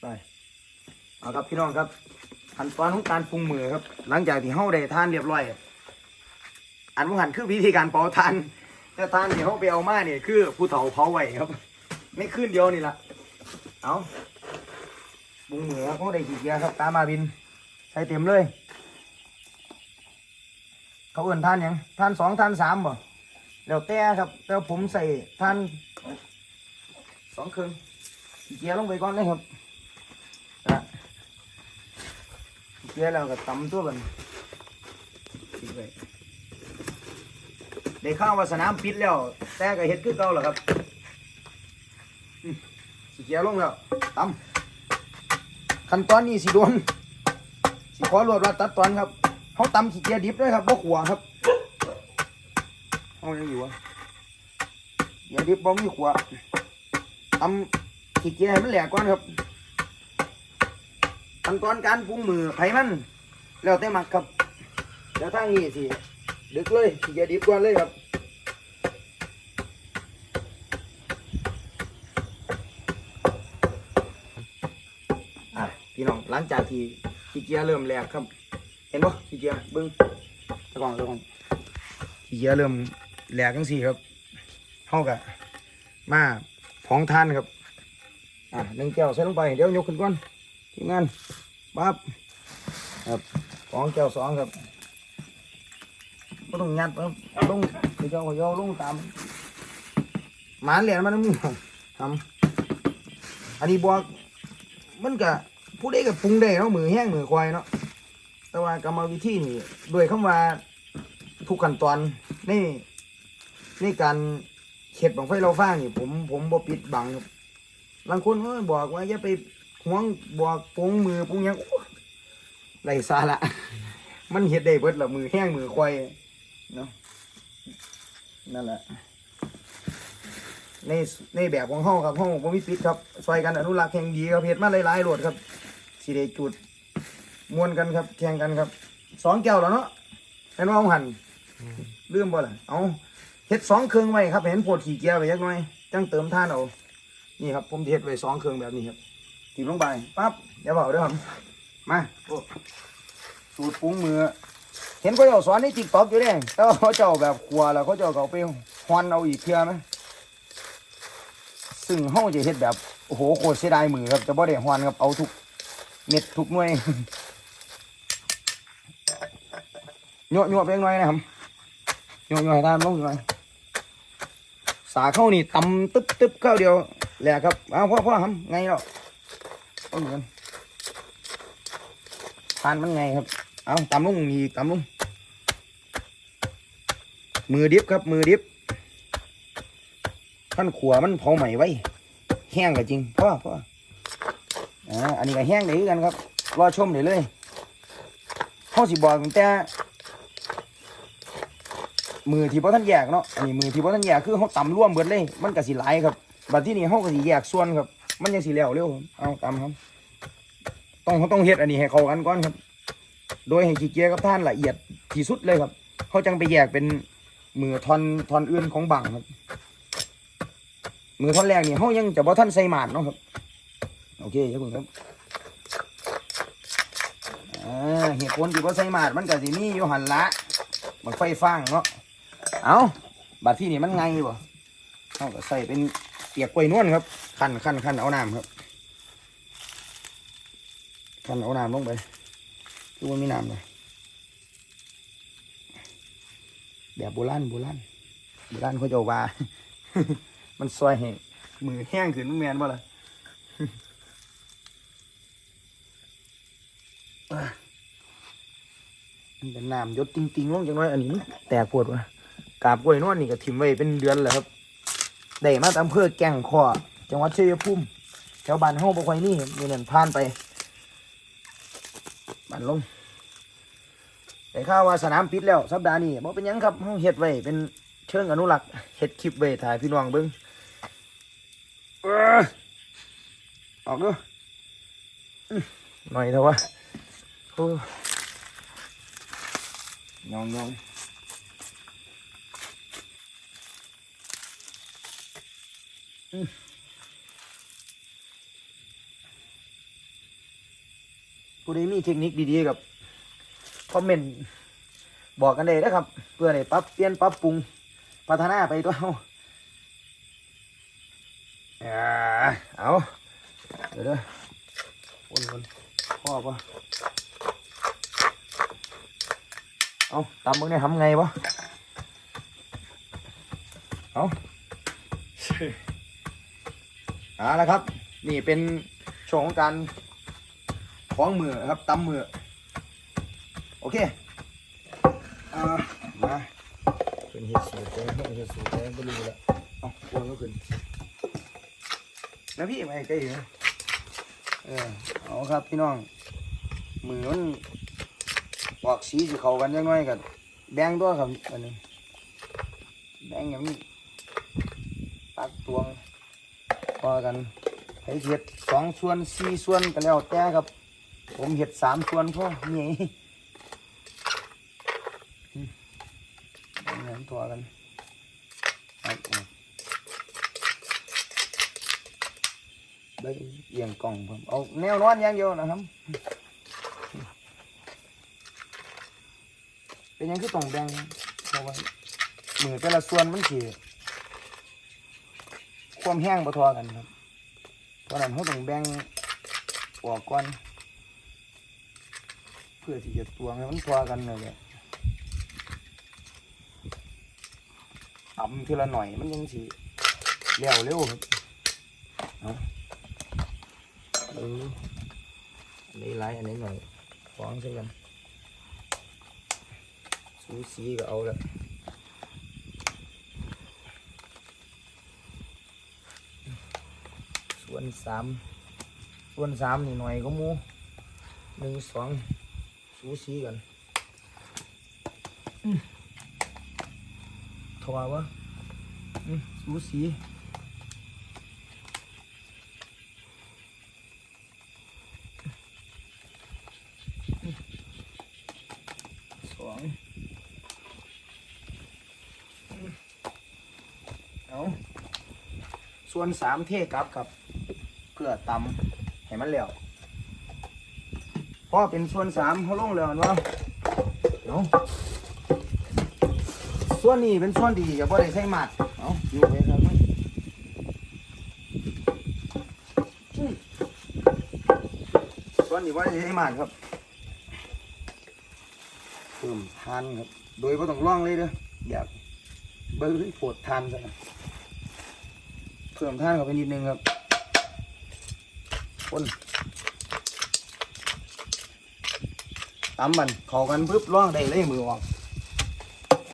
ไปเอาครับพี่น้องครับขั้นตอนของการปรุงมือครับ หลังจากที่เฮาได้ทานเรียบร้อย อันว่าหันคือวิธีการเผาทานแต่ทานที่เฮาไปเอามาเนี่ยคือผู้เฒ่าเผาไว้ครับไม่ขึ้นเดียวนี่ละเอาปรุงมือเฮาได้กี่เกียร์ครับ ตามมาบินใส่เต็มเลย เขาเอื่นทานยังทานสองทานสามบ่แล้วแต่ครับแล้วผมใส่ทานสองครึ่งเกียร์ลงไปก่อนเลยครับนะ เกียร์แล้วก็ตำตัวกันปิดไว้ได้ข้าวว่าสนามปิดแล้ว แต่ก็เฮ็ดคือเก่าแหละครับอืมขี้เกียร์ลงแล้วตำขั้นตอนนี้สิโดนสิขอรวดว่าตัดตอนครับเขาตำขี้เกียร์ดิบด้วยครับบ่ขัวครับเอายังอยู่วะเกียร์ดิบบ่มีขัวตำขี้เกียร์ให้มันแหลกก่อนครับ ขั้นตอนการปรุงมือไผ่มัน แล้วแต่มักครับ แล้วทางนี้สิดึกเลยขี้เกียร์ดิบก่อนเลยครับอะพี่น้องหลังจากที่ขี้เกียเริ่มแหลกครับ เห็นปะขี้เกียเบิ้งตะกอนตะกอนขี้เกียเริ่มแหลกทั้งสี่ครับเท่ากับมาผองทานครับ อะหนึ่งแก้วใส่ลงไปเดี๋ยวยกขึ้นก่อนทีมงาน ปั๊บครับสองแก้วสองครับก็ต้องงัดครับลงเดี๋ยวเจ้าก็ย่อลงตามหมานเหรียญมันน้ำมือทำอันนี้บวกมันก็ผู้ใดก็ปรุงได้เนาะมือแห้งมือควายเนาะแต่ว่ากรรมวิธีนี่โดยคำว่าทุกขั้นตอนในในการเข็ดบังไฟเราฟ้างนี่ผมผมบ่ปิดบังครับบางคนเอ้ยบอกว่าอย่าไป ห่วงบอกปงมือปงยังโอ้ไรสาระมันเฮ็ดได้เบิดละมือแห้งมือควายเนาะนั่นแหละในในแบบของห้องครับห้องผมมีปิดครับซอยกันอนุรักษ์แข่งดีครับเฮ็ดมาหลายๆโหลดครับสิได้จุดมวนกันครับแข่งกันครับสองแก้วแล้วเนาะเห็นว่าเอาหันเลืมบ่ล่ะเอาเฮ็ดสองเครื่องไว้ครับ เห็นโพดขี่เกียร์ไปยักหน่อยจังเติมท่านเอานี่ครับผมเฮ็ดไว้สองเครื่องแบบนี้ครับ จิ้มลงไปปั๊บอย่าเบาเด้อครับมาสูตรปรุงมือ เห็นเขาเจ้าสอนในติ๊กต็อกอยู่เด้แต่ว่าเขาเจ้าแบบครัวแล้วเขาเจ้าเอาไปฮอนเอาอีกเทื่อไหมซึ่งห้องจะเฮ็ดแบบโอ้โหโคตรเสียดายมือครับจะบ่ได้ฮวนครับเอาทุกเม็ดทุกหน่วยโยะโยะไปหน่อยนะครับโยะโยะให้ตามลงหน่อยสาเข้านี่ตำตึ๊บตึ๊บเข้าเดียวแหละครับเอาพ่อพ่อทำไงเนาะ เอาเหมือนกันทานมันไงครับ เอาตำลงอีกตำลงมือดิบครับ มือดิบท่านขัวมันเผาใหม่ไว้ แห้งก็จริงพ่อพ่ออ่าอันนี้ก็แห้งได้กันครับ รอชมได้เลยเขาสิบอกตั้งแต่มือที่พ่ท่านแยกเนาะอันนี้มือที่พ่ท่านแยกคือเขาตำร่วมเบิดเลย มันก็สิหลายครับบัดที่นี่เขาก็สิแยกส่วนครับ มันยังสิแล้วเร็วเอาตำครับ ต้องเขาต้องเฮ็ดอันนี้ให้เข้ากันก่อนครับ โดยให้ขี้เกียจกับท่านละเอียดที่สุดเลยครับ เขาจังไปแยกเป็นมือทอนทอนอื่นของบังครับ มือท่อนแรกนี่เขายังจะบ่ท่านใส่หมาดเนาะครับ โอเคครับผมครับเหตุผลที่บ่ใส่หมาดมันก็สิมีอยู่หันละมันไฟฟางเนาะเอาบัดที่นี่มันไงบ่เขาก็ใส่เป็นเปียกกล้วยนวลครับ คันคันคันเอาน้ำครับคันเอาน้ำลงไปคือว่ามีน้ำเลยแบบโบราณโบราณโบราณเขาจะว่ามันซอยให้มือแห้งขึ้นมันแมนบ่ล่ะมันเป็นน้ำยศจริงๆลงจังน้อยอันนี้แตกปวดว่ะกาบกล้วยนวลนี่ก็ถิ่มไว้เป็นเดือนแล้วครับได้มาตามอำเภอแก่งคอ จังหวัดชัยภูมิแถวบ้านเฮาบ่ค่อยนี่มีนั่นผ่านไปบ้านลงแต่ข้าวว่าสนามปิดแล้วสัปดาห์นี้บ่เป็นยังครับเฮาเฮ็ดไว้เป็นเชิงอนุรักษ์เฮ็ดคลิปไว้ถ่ายพี่น้องเบิ้งอ้อกดูหน่อยเถอะวะโอ้ยองยองอื้อ ผู้ใดมีเทคนิคดีๆกับคอมเมนต์บอกกันเลยนะครับ เพื่อได้ปรับเปลี่ยนปรับปรุงพัฒนาไปตัวเอาอ่าเอาเดี๋ยวเด้อวนวนพ่อปะเอาตามมึงเนี่ยทำไงวะเอาเอาละครับ นี่เป็นช่วงของการ คล้องมือครับตำมือโอเคอ่ามาเป็นเห็ดสูตรแจ้งเห็ดสูตรแจ้งก็รู้แล้วเอาโอนก็ขึ้นนะพี่ไม่ใกล้นะเออเอาครับพี่น้องมือมันออกสีสิเขากันจังน้อยกันแบ่งตัวครับอันนี้แบ่งอย่างนี้ตักตวงพอกันให้เห็ดสองส่วนสี่ส่วนก็แล้วแต่ครับ ผมเห็ดสามส่วนพอนี่อืมเอาเงินตัวกันเอาเอาไปเอียงกล่องผมเอาแนวนอนอย่างเดียวนะครับ เป็นยังคือต้องแบ่งเพราะว่ามือแต่ละส่วนมันสีความแห้งบ่ทอกันครับเพราะนั้นเขาต้องแบ่งออกก่อน พื่อที่จะตวงให้มันทอกันเลยแหละตำทีละหน่อยมันยังสิเร็วเร็วครับเอออันนี้ไรอันนี้หน่อยฟ้องใช่กันสูสีก็เอาละส่วนสามส่วนสามนี่หน่อยก็มูหนึ่งสอง สูสีกันอืมทว่าะอืมสูสีอืมสองอืมเอาส่วนสามเทกลับครับ เพื่อตำให้มันแล้ว พอเป็นส่วนสามเขาลงแล้วเนาะเนาะส่วนนี้เป็นส่วนดีอย่าบ่ได้ใส่หมัดเอาอยู่ไว้ครับอืมส่วนนี้บ่ได้ใส่หมัดครับเพิ่มทานครับ โดยบ่ต้องร่องเลยเด้ออยากเบิ่งปวดทานซะนะเพิ่มทานเข้าไปนิดนึงครับคน ตำมันเข้ากันปึ๊บล่องได้เลยมือออก